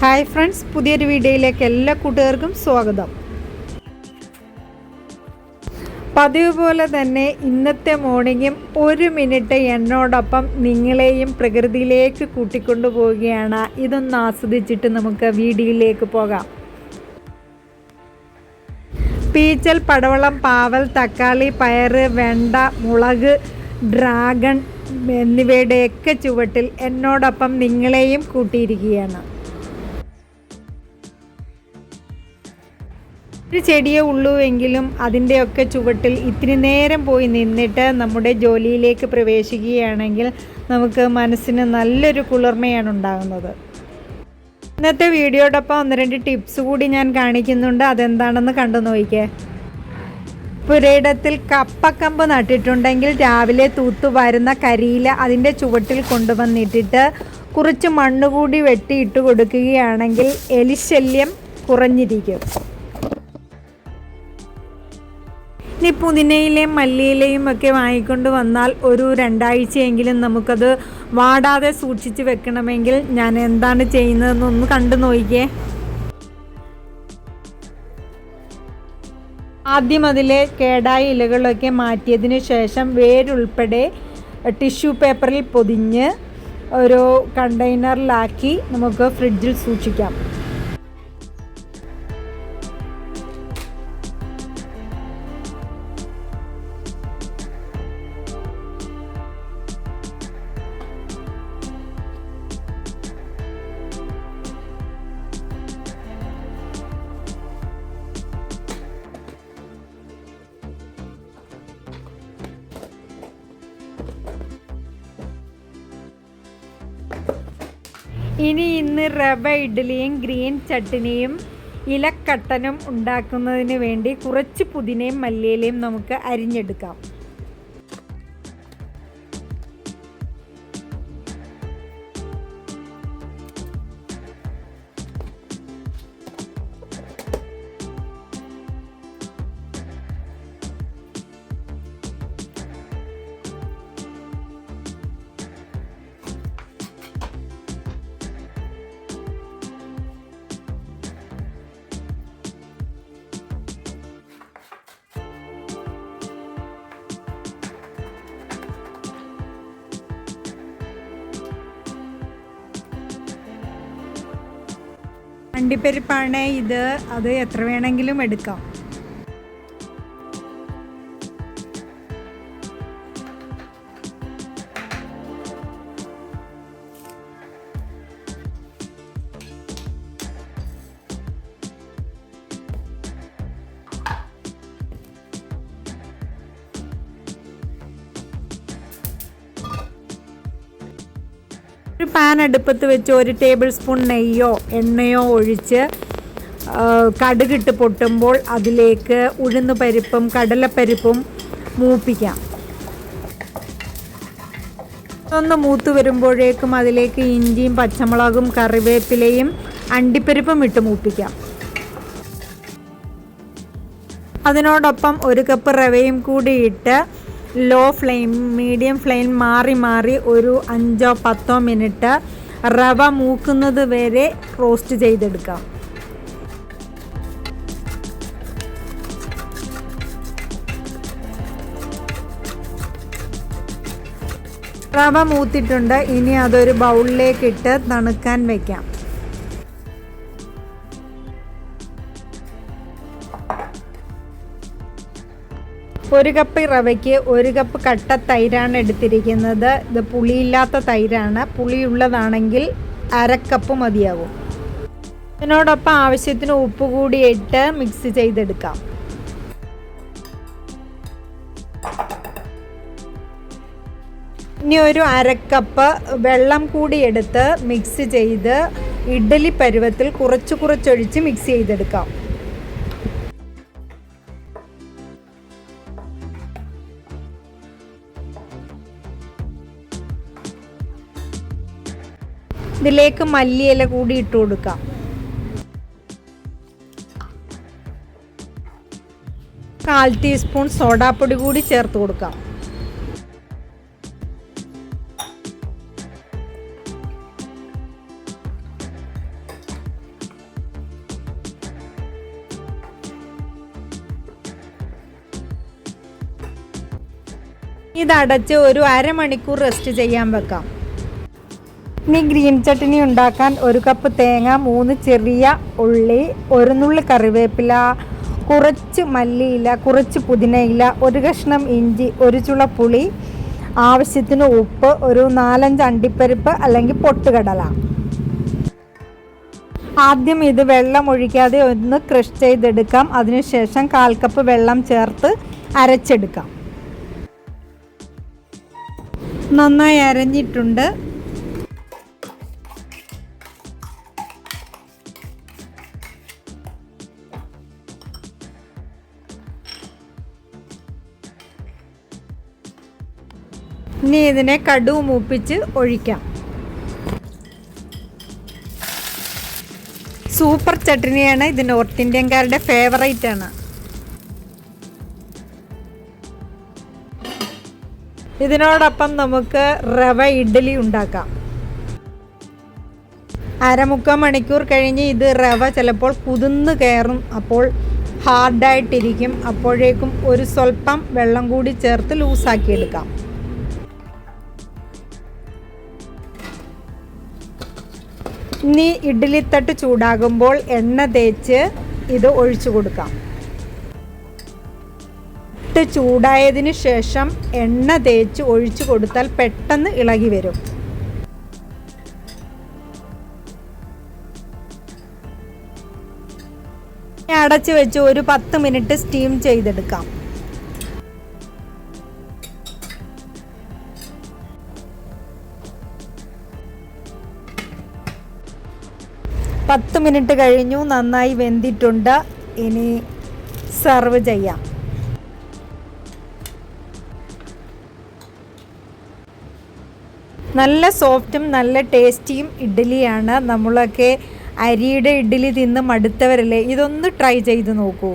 Hi friends പുതിയൊരു വീഡിയോയിലേക്ക് എല്ലാ കൂട്ടുകാർക്കും സ്വാഗതം. പതിവ് പോലെ തന്നെ ഇന്നത്തെ മോർണിംഗും ഒരു മിനിറ്റ് എന്നോടൊപ്പം നിങ്ങളെയും പ്രകൃതിയിലേക്ക് കൂട്ടിക്കൊണ്ടു പോവുകയാണ്. ഇതൊന്ന് ആസ്വദിച്ചിട്ട് നമുക്ക് വീഡിയോയിലേക്ക് പോകാം. പീച്ചൽ പടവളം പാവൽ തക്കാളി പയറ് വെണ്ട മുളക് ഡ്രാഗൺ എന്നിവയുടെയൊക്കെ ചുവട്ടിൽ എന്നോടൊപ്പം നിങ്ങളെയും കൂട്ടിയിരിക്കുകയാണ്. ഒരു ചെടിയേ ഉള്ളൂ എങ്കിലും അതിന്റെയൊക്കെ ചുവട്ടിൽ ഇത്തിരി നേരം പോയി നിന്നിട്ട് നമ്മുടെ ജോലിയിലേക്ക് പ്രവേശിക്കുകയാണെങ്കിൽ നമുക്ക് മനസ്സിന് നല്ലൊരു കുളിർമയാണ് ഉണ്ടാകുന്നത്. ഇന്നത്തെ വീഡിയോടൊപ്പം ഒന്ന് രണ്ട് ടിപ്സ് കൂടി ഞാൻ കാണിക്കുന്നുണ്ട്. അതെന്താണെന്ന് കണ്ടു നോക്കിക്കേ. പുരയിടത്തിൽ കപ്പക്കമ്പ് നട്ടിട്ടുണ്ടെങ്കിൽ രാവിലെ തൂത്തു വരുന്ന കരിയില അതിന്റെ ചുവട്ടിൽ കൊണ്ടുവന്നിട്ടിട്ട് കുറച്ച് മണ്ണുകൂടി വെട്ടിയിട്ട് കൊടുക്കുകയാണെങ്കിൽ എലിശല്യം കുറഞ്ഞിരിക്കും. ഇനി പുതിനയിലെയും മല്ലിയിലെയും ഒക്കെ വാങ്ങിക്കൊണ്ട് വന്നാൽ ഒരു രണ്ടാഴ്ചയെങ്കിലും നമുക്കത് വാടാതെ സൂക്ഷിച്ച് വെക്കണമെങ്കിൽ ഞാൻ എന്താണ് ചെയ്യുന്നതെന്നൊന്ന് കണ്ടു നോക്കിക്കേ ആദ്യം അതിലെ കേടായ ഇലകളൊക്കെ മാറ്റിയതിന് ശേഷം വേരുൾപ്പെടെ ടിഷ്യൂ പേപ്പറിൽ പൊതിഞ്ഞ് ഒരു കണ്ടെയ്നറിലാക്കി നമുക്ക് ഫ്രിഡ്ജിൽ സൂക്ഷിക്കാം. ഇനി ഇന്ന് റവ ഇഡ്ഡലിയും ഗ്രീൻ ചട്നിയും ഇലക്കട്ടനും ഉണ്ടാക്കുന്നതിന് വേണ്ടി കുറച്ച് പുതിനയും മല്ലിയിലയും നമുക്ക് അരിഞ്ഞെടുക്കാം. അണ്ടിപ്പരിപ്പാണ് ഇത്. അത് എത്ര വേണമെങ്കിലും എടുക്കാം. പാൻ അടുപ്പത്ത് വെച്ച് ഒരു ടേബിൾ സ്പൂൺ നെയ്യോ എണ്ണയോ ഒഴിച്ച് കടുകിട്ട് പൊട്ടുമ്പോൾ അതിലേക്ക് ഉഴുന്ന് പരിപ്പും കടലപ്പരിപ്പും മൂപ്പിക്കാം. ഒന്ന് മൂത്ത് വരുമ്പോഴേക്കും അതിലേക്ക് ഇഞ്ചിയും പച്ചമുളകും കറിവേപ്പിലയും അണ്ടിപ്പരിപ്പും ഇട്ട് മൂപ്പിക്കാം. അതിനോടൊപ്പം ഒരു കപ്പ് റവയും കൂടി ഇട്ട് ലോ ഫ്ലെയിം മീഡിയം ഫ്ലെയിം മാറി മാറി ഒരു അഞ്ചോ പത്തോ മിനിറ്റ് റവ മൂക്കുന്നത് വരെ റോസ്റ്റ് ചെയ്തെടുക്കാം. റവ മൂത്തിട്ടുണ്ട്. ഇനി അതൊരു ബൗളിലേക്ക് ഇട്ട് തണുക്കാൻ വെക്കാം. ഒരു കപ്പ് റവയ്ക്ക് ഒരു കപ്പ് കട്ട തൈരാണ് എടുത്തിരിക്കുന്നത്. ഇത് പുളിയില്ലാത്ത തൈരാണ്. പുളിയുള്ളതാണെങ്കിൽ അരക്കപ്പ് മതിയാകും ഇതിനോടൊപ്പം ആവശ്യത്തിന് ഉപ്പ് കൂടി ഇട്ട് മിക്സ് ചെയ്തെടുക്കാം. ഇനി ഒരു അരക്കപ്പ് വെള്ളം കൂടി എടുത്ത് മിക്സ് ചെയ്ത് ഇഡ്ഡലി പരുവത്തിൽ കുറച്ച് കുറച്ചൊഴിച്ച് മിക്സ് ചെയ്തെടുക്കാം. ഇതിലേക്ക് മല്ലിയില കൂടി ഇട്ട് കൊടുക്കാം. കാൽ ടീസ്പൂൺ സോഡാപ്പൊടി കൂടി ചേർത്ത് കൊടുക്കാം. ഇത് ഒരു അരമണിക്കൂർ റെസ്റ്റ് ചെയ്യാൻ വെക്കാം. ഇനി ഗ്രീൻ ചട്നി ഉണ്ടാക്കാൻ ഒരു കപ്പ് തേങ്ങ മൂന്ന് ചെറിയ ഉള്ളി ഒരു നുള്ളി കറിവേപ്പില കുറച്ച് മല്ലിയില കുറച്ച് പുതിനയില ഒരു കഷ്ണം ഇഞ്ചി ഒരു ചുള പുളി ആവശ്യത്തിന് ഉപ്പ് ഒരു നാലഞ്ച് അണ്ടിപ്പരിപ്പ് അല്ലെങ്കിൽ പൊട്ടുകടല. ആദ്യം ഇത് വെള്ളം ഒഴിക്കാതെ ഒന്ന് ക്രഷ് ചെയ്തെടുക്കാം. അതിനുശേഷം കാൽ കപ്പ് വെള്ളം ചേർത്ത് അരച്ചെടുക്കാം. നന്നായി അരഞ്ഞിട്ടുണ്ട്. ഇനി ഇതിനെ കടു മൂപ്പിച്ച് ഒഴിക്കാം. സൂപ്പർ ചട്ടിനിയാണ് ഇത് നോർത്ത് ഇന്ത്യൻകാരുടെ ഫേവറേറ്റ് ആണ്. ഇതിനോടൊപ്പം നമുക്ക് റവ ഇഡ്ഡലി ഉണ്ടാക്കാം. അരമുക്കാൽ മണിക്കൂർ കഴിഞ്ഞ് ഇത് റവ ചിലപ്പോൾ കുതിർന്ന് കയറും അപ്പോൾ ഹാർഡായിട്ടിരിക്കും അപ്പോഴേക്കും ഒരു സ്വല്പം വെള്ളം കൂടി ചേർത്ത് ലൂസാക്കിയെടുക്കാം ഇനി ഇഡ്ഡലിത്തട്ട് ചൂടാകുമ്പോൾ എണ്ണ തേച്ച് ഇത് ഒഴിച്ചു കൊടുക്കാം. ഇട്ട് ചൂടായതിന് ശേഷം എണ്ണ തേച്ച് ഒഴിച്ചു കൊടുത്താൽ പെട്ടെന്ന് ഇളകി വരും. അടച്ചു വെച്ച് ഒരു പത്ത് മിനിറ്റ് സ്റ്റീം ചെയ്തെടുക്കാം. പത്ത് മിനിറ്റ് കഴിഞ്ഞു. നന്നായി വെന്തിട്ടുണ്ട്. ഇനി സെർവ് ചെയ്യാം. നല്ല സോഫ്റ്റും നല്ല ടേസ്റ്റിയും ഇഡ്ഡലിയാണ്. നമ്മളൊക്കെ അരിയുടെ ഇഡ്ഡലി തിന്ന് മടുത്തവരല്ലേ? ഇതൊന്ന് ട്രൈ ചെയ്ത് നോക്കൂ.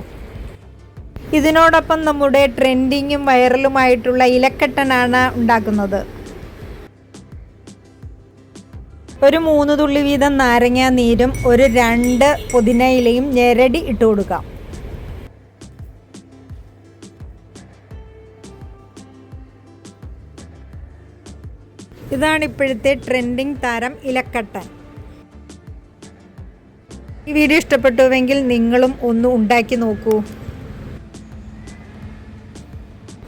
ഇതിനോടൊപ്പം നമ്മുടെ ട്രെൻഡിങ്ങും വൈറലുമായിട്ടുള്ള ഇലക്കട്ടനാണ് ഉണ്ടാക്കുന്നത്. ഒരു മൂന്ന് തുള്ളി വീതം നാരങ്ങ നീരും ഒരു രണ്ട് പുതിനയിലയും ഞെരടി ഇട്ട് കൊടുക്കാം. ഇതാണ് ഇപ്പോഴത്തെ ട്രെൻഡിങ് താരം ഇലക്കട്ടൻ. ഈ വീഡിയോ ഇഷ്ടപ്പെട്ടുവെങ്കിൽ നിങ്ങളും ഒന്ന് ഉണ്ടാക്കി നോക്കൂ.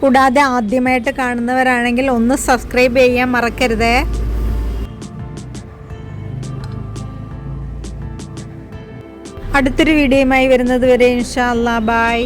കൂടാതെ ആദ്യമായിട്ട് കാണുന്നവരാണെങ്കിൽ ഒന്ന് സബ്സ്ക്രൈബ് ചെയ്യാൻ മറക്കരുതേ. അടുത്തൊരു വീഡിയോയുമായി വരുന്നത് വരെ ഇൻഷാ അല്ലാ ബായ്